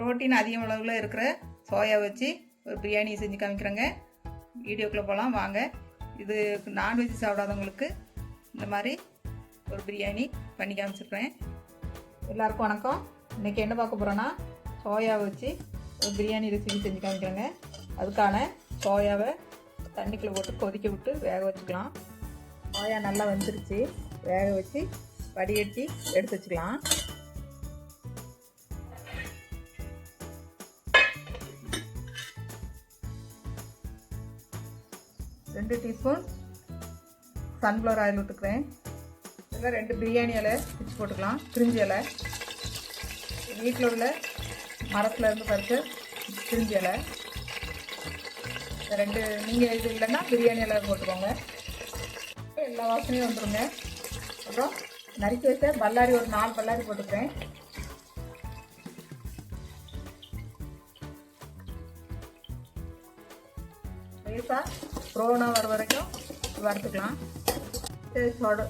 Protein அதிக அளவில் இருக்கிற சோயா வச்சு ஒரு பிரியாணி செஞ்சு காமிக்கிறேங்க. வீடியோக்குள்ளே போகலாம் வாங்க. இது நான்வெஜ் சாப்பிடாதவங்களுக்கு இந்த மாதிரி ஒரு பிரியாணி பண்ணி காமிச்சிருக்கிறேன் எல்லாருக்கும் வணக்கம். இன்றைக்கி என்ன பார்க்க போகிறோன்னா சோயா வச்சு ஒரு பிரியாணி ரெசிபி செஞ்சு காமிக்கிறேங்க. அதுக்கான சோயாவை தண்ணிக்குள்ளே போட்டு கொதிக்க விட்டு வேக வச்சுக்கலாம். சோயா நல்லா வந்துருச்சு. வேக வச்சு வடிகட்டி எடுத்து வச்சுக்கலாம். ரெண்டு டீஸ்பூன் சன்ஃப்ளவர் ஆயில் விட்டுக்கிறேன் இதில் ரெண்டு பிரியாணி இலை பிச்சு போட்டுக்கலாம். பிரிஞ்சி இலை. வீட்டில் உள்ள மரத்தில் இருந்து பறித்து பிரிஞ்சி இலை. ரெண்டு நீங்கள் இது இல்லைன்னா பிரியாணி இலை போட்டுக்கோங்க. எல்லா வாசனையும் வந்துருங்க. அப்புறம் நறுக்கி வச்ச பல்லாரி ஒரு நாலு பல்லாரி போட்டுக்கிறேன். லேசாக ப்ரோனாக வர வரைக்கும் வறுத்துக்கலாம். சோட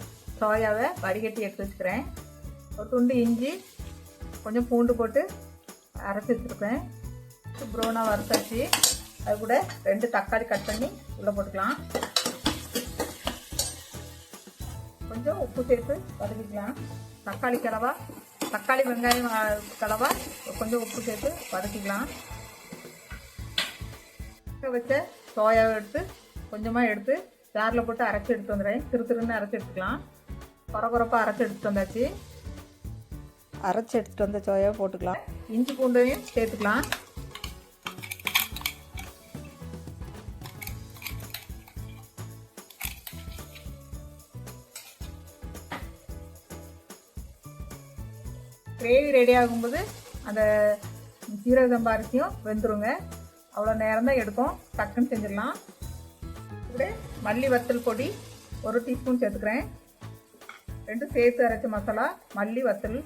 சோயாவை வடிகட்டி எடுத்து வச்சுக்கிறேன். ஒரு துண்டு இஞ்சி கொஞ்சம் பூண்டு போட்டு அரைச்சி வச்சுருக்கேன். ப்ரௌனாக வறுத்தாச்சு. அது கூட ரெண்டு தக்காளி கட் பண்ணி உள்ளே போட்டுக்கலாம். கொஞ்சம் உப்பு சேர்த்து வதக்கிக்கலாம். தக்காளி கிளவா தக்காளி வெங்காயம் கிளவா கொஞ்சம் உப்பு சேர்த்து வதக்கிக்கலாம். வச்ச சோயாவை எடுத்து கொஞ்சமாக எடுத்து ஜாரில் போட்டு அரைச்சி எடுத்து வந்துடுறேன். திரு திருன்னு அரைச்சி எடுத்துக்கலாம். குறகுறப்பாக அரைச்சி எடுத்துட்டு வந்தாச்சு. அரைச்சி எடுத்துட்டு வந்த சோயாவை போட்டுக்கலாம். இஞ்சி பூண்டையும் சேர்த்துக்கலாம். கிரேவி ரெடி ஆகும்போது அந்த ஜீரக சம்பா அரிசியும் வெந்துருங்க. அவ்வளோ நேரம் தான் எடுக்கும் டக்குன்னு செஞ்சிடலாம். மல்லி வத்தல் பொடி ஒரு டீஸ்பூன் சேர்த்துக்கிறேன். ரெண்டு சேர்த்து அரைச்ச மசாலா மல்லி வத்தல்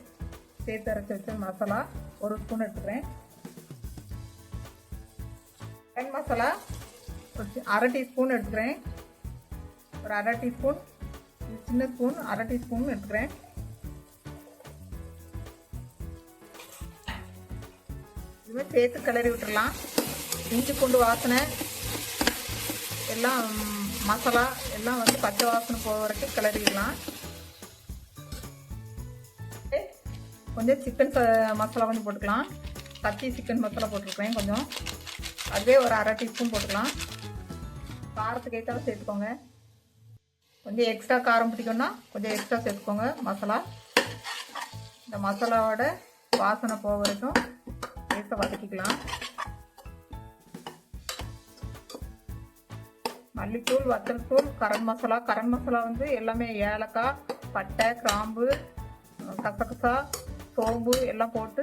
சேர்த்து அரைச்சி வச்ச மசாலா ஒரு ஸ்பூன் எடுத்துக்கிறேன். கன் மசாலா ஒரு அரை டீஸ்பூன் எடுத்துக்கிறேன். ஒரு அரை டீஸ்பூன் சின்ன ஸ்பூன் அரை டீஸ்பூன் எடுத்துக்கிறேன். இதுமாதிரி சேர்த்து கிளறி விட்டுடலாம் இஞ்சி பூண்டு வாசனை எல்லாம் மசாலா எல்லாம் வந்து பச்சை வாசனை போக வரைக்கும் கிளறிடலாம். கொஞ்சம் சிக்கன் மசாலா கொஞ்சம் போட்டுக்கலாம். கத்தி சிக்கன் மசாலா போட்டிருக்கேன் கொஞ்சம். அதுவே ஒரு அரை டீஸ்பூன் போட்டுக்கலாம். காரத்துக்கு ஏற்றால சேர்த்துக்கோங்க. கொஞ்சம் எக்ஸ்ட்ரா காரம் பிடிக்கும்னா கொஞ்சம் எக்ஸ்ட்ரா சேர்த்துக்கோங்க மசாலா. இந்த மசாலாவோட வாசனை போக வரைக்கும் வதக்கிக்கலாம். மல்லித்தூள் வத்தல் தூள் கரம் மசாலா. கரம் மசாலா வந்து எல்லாமே ஏலக்காய் பட்டை கிராம்பு கசகசா சோம்பு எல்லாம் போட்டு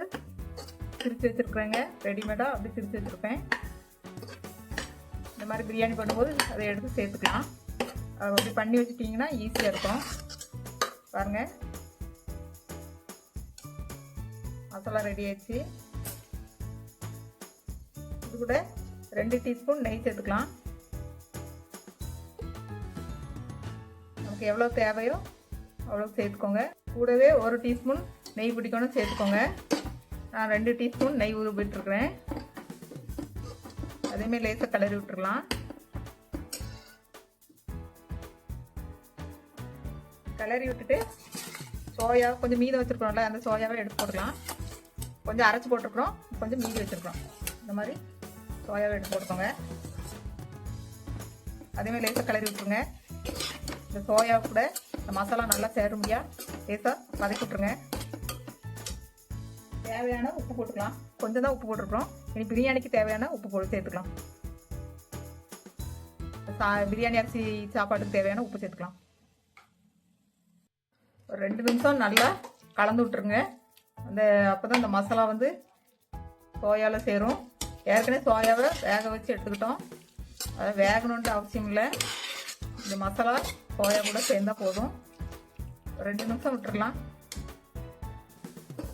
திரிச்சு வச்சுருக்குறேங்க. ரெடிமேடாக அப்படி திரிச்சு வச்சுருப்பேன். இந்த மாதிரி பிரியாணி பண்ணும்போது அதை எடுத்து சேர்த்துக்கலாம். அதை அப்படி பண்ணி வச்சுட்டிங்கன்னா ஈஸியாக இருக்கும். பாருங்கள் மசாலா ரெடி ஆயிடுச்சு. இது கூட ரெண்டு டீஸ்பூன் நெய் சேர்த்துக்கலாம். உங்களுக்கு எவ்வளோ தேவையோ அவ்வளோ சேர்த்துக்கோங்க. கூடவே ஒரு டீஸ்பூன் நெய் பிடிக்கணும் சேர்த்துக்கோங்க. நான் ரெண்டு டீஸ்பூன் நெய் உருப்பிட்டுருக்குறேன் அதேமாரி லேசாக கிளறி விட்டுருலாம் கிளறி விட்டுட்டு சோயா கொஞ்சம் மீதம் வச்சுருக்குறோம்ல அந்த சோயாவை எடுத்து போட்டுக்கலாம். கொஞ்சம் அரைச்சி போட்டிருக்கிறோம் கொஞ்சம் மீதி வச்சுருக்கிறோம். இந்த மாதிரி சோயாவை எடுத்து போட்டுக்கோங்க. அதேமாதிரி லேசாக கிளறி விட்டுருங்க. இந்த சோயா கூட இந்த மசாலா நல்லா சேரும்படியா லேசாக வதக்கி விட்ருங்க தேவையான உப்பு போட்டுக்கலாம். கொஞ்சம் தான் உப்பு போட்டிருக்கிறோம். இனி பிரியாணிக்கு தேவையான உப்பு போட்டு சேர்த்துக்கலாம். சா பிரியாணி அரிசி சாப்பாட்டுக்கு தேவையான உப்பு சேர்த்துக்கலாம். ஒரு ரெண்டு நிமிஷம் நல்லா கலந்து விட்ருங்க அந்த அப்போ தான் இந்த மசாலா வந்து சோயாவில் சேரும். ஏற்கனவே சோயாவை வேக வச்சு எடுத்துக்கிட்டோம். அதை வேகணுன்ட்டு அவசியம் இல்லை. இந்த மசாலா சோயா கூட சேர்ந்தா போதும். ரெண்டு நிமிஷம் விட்டுறலாம்.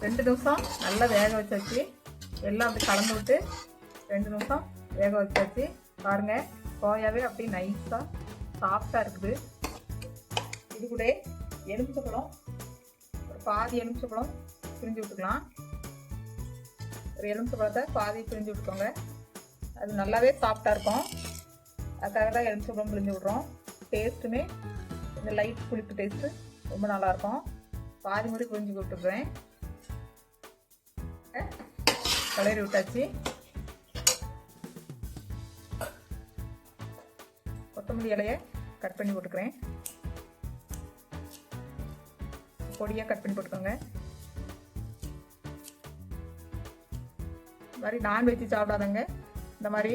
ரெண்டு நிமிஷம் நல்லா வேக வச்சாச்சு. எல்லாம் அப்படி கலந்து விட்டு ரெண்டு நிமிஷம் வேக வச்சாச்சு. பாருங்கள் சோயாவே அப்படியே நைஸாக சாஃப்டாக இருக்குது. இது கூட எலுமிச்சப்பழம் ஒரு பாதி எலுமிச்சப்பழம் பிரிஞ்சு விட்டுக்கலாம். ஒரு எலுமிச்சை பழத்தை பாதி பிழிஞ்சு விட்டுக்கோங்க. அது நல்லாவே சாஃப்டாக இருக்கும். அதுக்காக தான் எலுமிச்சை பழம் பிழிஞ்சு விட்றோம் டேஸ்ட்டுமே இந்த லைட் புளிப்பு டேஸ்ட்டு ரொம்ப நல்லாயிருக்கும். பாதி முறை பிழிஞ்சு விட்டுருக்குறேன் கலரி விட்டாச்சு. கொத்தமல்லி இலையை கட் பண்ணி போட்டுக்கிறேன். பொடியாக கட் பண்ணி போட்டுக்கோங்க. இந்த மாதிரி நான்வெஜ் சாப்பிடாதவங்க இந்த மாதிரி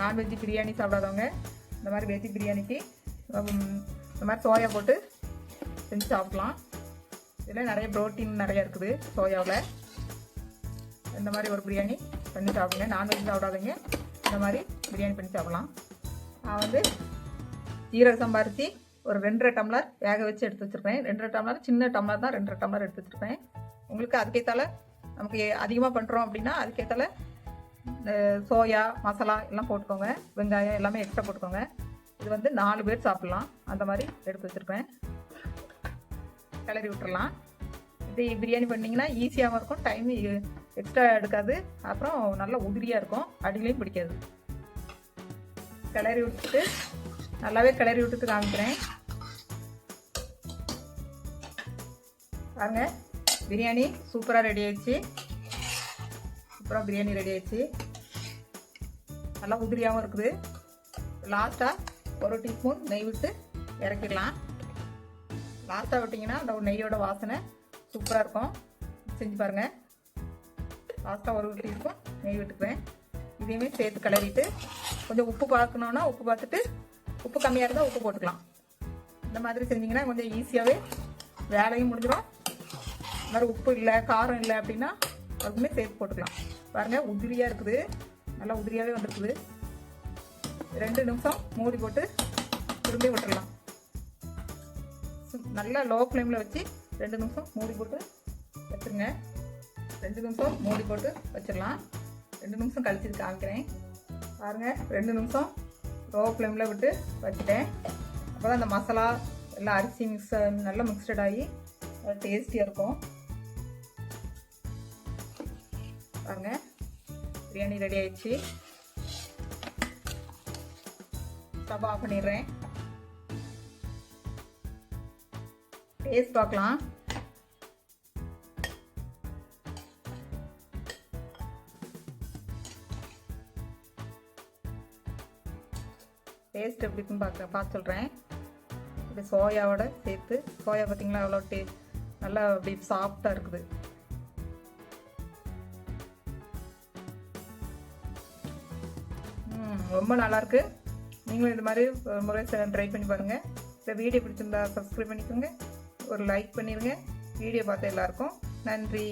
நான்வெஜ் பிரியாணி சாப்பிடாதவங்க இந்த மாதிரி வெஜ் பிரியாணிக்கு இந்த மாதிரி சோயா போட்டு செஞ்சு சாப்பிடலாம். இதில் நிறைய ப்ரோட்டீன் நிறைய இருக்குது சோயாவில். இந்த மாதிரி ஒரு பிரியாணி பண்ணி சாப்பிடுங்க. நான்வெஜ் சாப்பிடாதீங்க. இந்த மாதிரி பிரியாணி பண்ணி சாப்பிடலாம். நான் வந்து ஜீரக பருத்தி ஒரு ரெண்டரை டம்ளர் வேக வச்சு எடுத்து வச்சுருப்பேன் ரெண்டரை டம்ளர் சின்ன டம்ளர் தான் ரெண்டரை டம்ளர் எடுத்து வச்சுருப்பேன் உங்களுக்கு அதுக்கேற்றால நமக்கு அதிகமாக பண்ணுறோம் அப்படின்னா அதுக்கேற்றால இந்த சோயா மசாலா எல்லாம் போட்டுக்கோங்க. வெங்காயம் எல்லாமே எக்ஸ்ட்ரா போட்டுக்கோங்க. இது வந்து நாலு பேர் சாப்பிட்லாம். அந்த மாதிரி எடுத்து வச்சுருப்பேன். கிளறி விட்டுறலாம். இது பிரியாணி பண்ணிங்கன்னா ஈஸியாகவும் இருக்கும். டைம் எக்ஸ்ட்ரா எடுக்காது. அப்புறம் நல்லா உதிரியாக இருக்கும். அடியிலையும் பிடிக்காது. கிளறி விட்டுட்டு நல்லாவே கிளறி விட்டுட்டு காமிக்கிறேன். பாருங்க பிரியாணி சூப்பராக ரெடி ஆயிடுச்சு. சூப்பராக பிரியாணி ரெடி ஆயிடுச்சு. நல்லா உதிரியாகவும் இருக்குது. லாஸ்ட்டாக ஒரு டீஸ்பூன் நெய் விட்டு இறக்கிடலாம். லாஸ்ட்டாக விட்டிங்கன்னா அந்த நெய்யோட வாசனை சூப்பராக இருக்கும். செஞ்சு பாருங்கள் லாஸ்ட்டாக ஒரு டீஸ்பூன் நெய் விட்டுக்குவேன். இதையுமே சேர்த்து கிளறிட்டு கொஞ்சம் உப்பு பார்க்கணுன்னா உப்பு பார்த்துட்டு உப்பு கம்மியாக இருந்தால் உப்பு போட்டுக்கலாம். இந்த மாதிரி செஞ்சிங்கன்னா கொஞ்சம் ஈஸியாகவே வேலையும் முடிஞ்சிடும். இந்த மாதிரி உப்பு இல்லை காரம் இல்லை அப்படின்னா அதுக்குமே சேர்த்து போட்டுக்கலாம். பாருங்கள் உதிரியாக இருக்குது. நல்லா உதிரியாகவே வந்துருக்குது. ரெண்டு நிமிஷம் மூடி போட்டு திரும்பி விட்டுடலாம் நல்லா லோ ஃப்ளேமில் வச்சு ரெண்டு நிமிஷம் மூடி போட்டு வச்சுருங்க ரெண்டு நிமிஷம் மூடி போட்டு வச்சிடலாம். ரெண்டு நிமிஷம் கழிச்சு காமிக்கிறேன் பாருங்கள் ரெண்டு நிமிஷம் லோ ஃப்ளேமில் விட்டு வச்சுட்டேன். அப்போ தான் அந்த மசாலா எல்லாம் அரிசி மிக்ஸ் நல்லா மிக்சட் ஆகி டேஸ்டியாக இருக்கும். பாருங்கள் பிரியாணி ரெடி ஆயிடுச்சு. ஸ்டவ் ஆஃப் பண்ணிடுறேன். டேஸ்ட் பார்க்கலாம். டேஸ்ட் எப்படி இருக்குன்னு பார்க்க பார்த்து சொல்கிறேன் இது சோயாவோட சேர்த்து சோயா பார்த்தீங்களா அவ்வளோ டே நல்லா அப்படி சாஃப்டாக இருக்குது. ரொம்ப ரொம்ப நல்லாயிருக்கு நீங்களும் இது மாதிரி ஒரு முறை ட்ரை பண்ணி பாருங்கள் இந்த வீடியோ பிடிச்சிருந்தா சப்ஸ்கிரைப் பண்ணிக்கோங்க. ஒரு லைக் பண்ணிடுங்க வீடியோ பார்த்த எல்லாருக்கும் நன்றி.